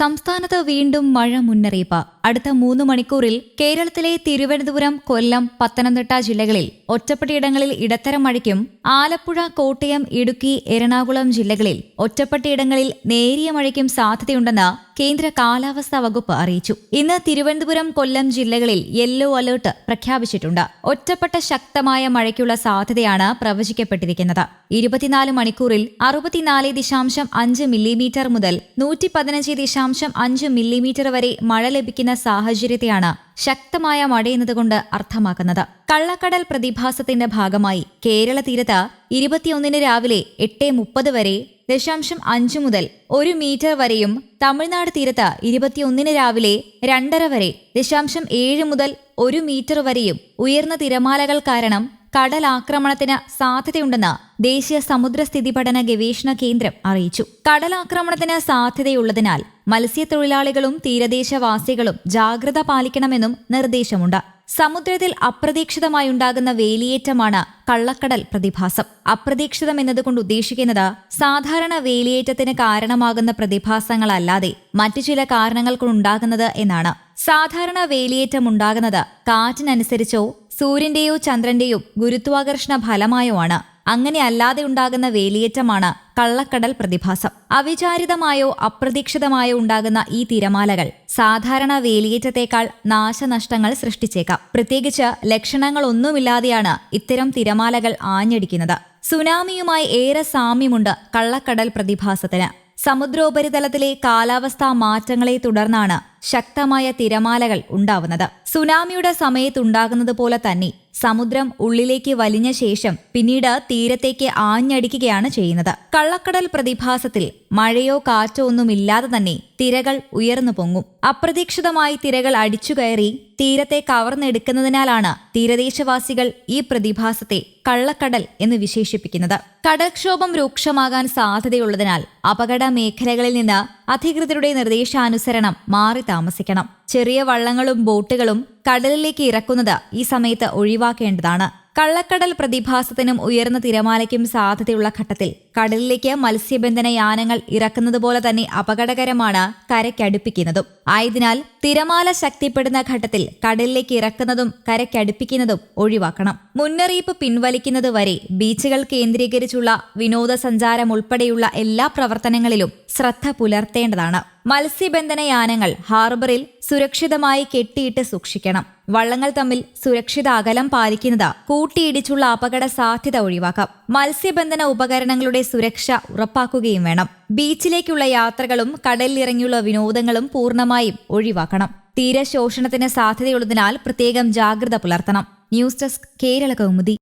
സംസ്ഥാനത്ത് വീണ്ടും മഴ മുന്നറിയിപ്പ്. അടുത്ത മൂന്ന് മണിക്കൂറിൽ കേരളത്തിലെ തിരുവനന്തപുരം കൊല്ലം പത്തനംതിട്ട ജില്ലകളിൽ ഒറ്റപ്പെട്ടയിടങ്ങളിൽ ഇടത്തരം മഴയ്ക്കും ആലപ്പുഴ കോട്ടയം ഇടുക്കി എറണാകുളം ജില്ലകളിൽ ഒറ്റപ്പെട്ടയിടങ്ങളിൽ നേരിയ മഴയ്ക്കും സാധ്യതയുണ്ടെന്ന് കേന്ദ്ര കാലാവസ്ഥാ വകുപ്പ് അറിയിച്ചു. ഇന്ന് തിരുവനന്തപുരം കൊല്ലം ജില്ലകളിൽ യെല്ലോ അലേർട്ട് പ്രഖ്യാപിച്ചിട്ടുണ്ട്. ഒറ്റപ്പെട്ട ശക്തമായ മഴയ്ക്കുള്ള സാധ്യതയാണ് പ്രവചിക്കപ്പെട്ടിരിക്കുന്നത്. ഇരുപത്തിനാല് മണിക്കൂറിൽ അറുപത്തിനാല് ദശാംശം അഞ്ച് മില്ലിമീറ്റർ മുതൽ നൂറ്റി പതിനഞ്ച് ദശാംശം അഞ്ച് മില്ലിമീറ്റർ വരെ മഴ ലഭിക്കുന്ന സാഹചര്യത്തെയാണ് ശക്തമായ മഴയെന്നതുകൊണ്ട് അർത്ഥമാക്കുന്നത്. കള്ളക്കടൽ പ്രതിഭാസത്തിന്റെ ഭാഗമായി കേരള തീരത്ത് ഇരുപത്തിയൊന്നിന് രാവിലെ എട്ട് മുപ്പത് വരെ ദശാംശം അഞ്ച് മുതൽ ഒരു മീറ്റർ വരെയും തമിഴ്നാട് തീരത്ത് ഇരുപത്തിയൊന്നിന് രാവിലെ രണ്ടര വരെ ദശാംശം ഏഴ് മുതൽ ഒരു മീറ്റർ വരെയും ഉയർന്ന തിരമാലകൾ കാരണം കടലാക്രമണത്തിന് സാധ്യതയുണ്ടെന്ന് ദേശീയ സമുദ്രസ്ഥിതി പഠന ഗവേഷണ കേന്ദ്രം അറിയിച്ചു. കടലാക്രമണത്തിന് സാധ്യതയുള്ളതിനാൽ മത്സ്യത്തൊഴിലാളികളും തീരദേശവാസികളും ജാഗ്രത പാലിക്കണമെന്നും നിർദ്ദേശമുണ്ട്. സമുദ്രത്തിൽ അപ്രതീക്ഷിതമായി ഉണ്ടാകുന്ന വേലിയേറ്റമാണ് കള്ളക്കടൽ പ്രതിഭാസം. അപ്രതീക്ഷിതം എന്നതുകൊണ്ട് ഉദ്ദേശിക്കുന്നത് സാധാരണ വേലിയേറ്റത്തിന് കാരണമാകുന്ന പ്രതിഭാസങ്ങളല്ലാതെ മറ്റു ചില കാരണങ്ങൾ കൊണ്ടുണ്ടാകുന്നത് എന്നാണ്. സാധാരണ വേലിയേറ്റം ഉണ്ടാകുന്നത് കാറ്റിനനുസരിച്ചോ സൂര്യന്റെയോ ചന്ദ്രന്റെയോ ഗുരുത്വാകർഷണ ഫലമായോ ആണ് അങ്ങനെ അല്ലാതെ ഉണ്ടാകുന്ന വേലിയേറ്റമാണ് കള്ളക്കടൽ പ്രതിഭാസം. അവിചാരിതമായോ അപ്രതീക്ഷിതമായോ ഉണ്ടാകുന്ന ഈ തിരമാലകൾ സാധാരണ വേലിയേറ്റത്തേക്കാൾ നാശനഷ്ടങ്ങൾ സൃഷ്ടിച്ചേക്കാം. പ്രത്യേകിച്ച് ലക്ഷണങ്ങളൊന്നുമില്ലാതെയാണ് ഇത്തരം തിരമാലകൾ ആഞ്ഞടിക്കുന്നത്. സുനാമിയുമായി ഏറെ സാമ്യമുണ്ട് കള്ളക്കടൽ പ്രതിഭാസത്തിന്. സമുദ്രോപരിതലത്തിലെ കാലാവസ്ഥാ മാറ്റങ്ങളെ തുടർന്നാണ് ശക്തമായ തിരമാലകൾ ഉണ്ടാവുന്നത്. സുനാമിയുടെ സമയത്തുണ്ടാകുന്നത് പോലെ തന്നെ സമുദ്രം ഉള്ളിലേക്ക് വലിഞ്ഞ ശേഷം പിന്നീട് തീരത്തേക്ക് ആഞ്ഞടിക്കുകയാണ് ചെയ്യുന്നത്. കള്ളക്കടൽ പ്രതിഭാസത്തിൽ മഴയോ കാറ്റോ ഒന്നുമില്ലാതെ തന്നെ തിരകൾ ഉയർന്നു പൊങ്ങും. അപ്രതീക്ഷിതമായി തിരകൾ അടിച്ചുകയറി തീരത്തെ കവർന്നെടുക്കുന്നതിനാലാണ് തീരദേശവാസികൾ ഈ പ്രതിഭാസത്തെ കള്ളക്കടൽ എന്ന് വിശേഷിപ്പിക്കുന്നത്. കടൽക്ഷോഭം രൂക്ഷമാകാൻ സാധ്യതയുള്ളതിനാൽ അപകട മേഖലകളിൽ നിന്ന് അധികൃതരുടെ നിർദ്ദേശാനുസരണം മാറി താമസിക്കണം. ചെറിയ വള്ളങ്ങളും ബോട്ടുകളും കടലിലേക്ക് ഇറക്കുന്നത് ഈ സമയത്ത് ഒഴിവാക്കേണ്ടതാണ്. കള്ളക്കടൽ പ്രതിഭാസത്തിനും ഉയർന്ന തിരമാലയ്ക്കും സാധ്യതയുള്ള ഘട്ടത്തിൽ കടലിലേക്ക് മത്സ്യബന്ധന യാനങ്ങൾ ഇറക്കുന്നത് പോലെ തന്നെ അപകടകരമാണ് കരയ്ക്കടുപ്പിക്കുന്നതും. ആയതിനാൽ തിരമാല ശക്തിപ്പെടുന്ന ഘട്ടത്തിൽ കടലിലേക്ക് ഇറക്കുന്നതും കരയ്ക്കടുപ്പിക്കുന്നതും ഒഴിവാക്കണം. മുന്നറിയിപ്പ് പിൻവലിക്കുന്നതുവരെ ബീച്ചുകൾ കേന്ദ്രീകരിച്ചുള്ള വിനോദസഞ്ചാരം ഉൾപ്പെടെയുള്ള എല്ലാ പ്രവർത്തനങ്ങളിലും ശ്രദ്ധ പുലർത്തേണ്ടതാണ്. മത്സ്യബന്ധന യാനങ്ങൾ ഹാർബറിൽ സുരക്ഷിതമായി കെട്ടിയിട്ട് സൂക്ഷിക്കണം. വള്ളങ്ങൾ തമ്മിൽ സുരക്ഷിത അകലം പാലിക്കുന്നത് കൂട്ടിയിടിച്ചുള്ള അപകട സാധ്യത ഒഴിവാക്കാം. മത്സ്യബന്ധന ഉപകരണങ്ങളുടെ സുരക്ഷ ഉറപ്പാക്കുകയും വേണം. ബീച്ചിലേക്കുള്ള യാത്രകളും കടലിലിറങ്ങിയുള്ള വിനോദങ്ങളും പൂർണമായും ഒഴിവാക്കണം. തീരശോഷണത്തിന് സാധ്യതയുള്ളതിനാൽ പ്രത്യേകം ജാഗ്രത പുലർത്തണം. News desk Kerala Kaumudi.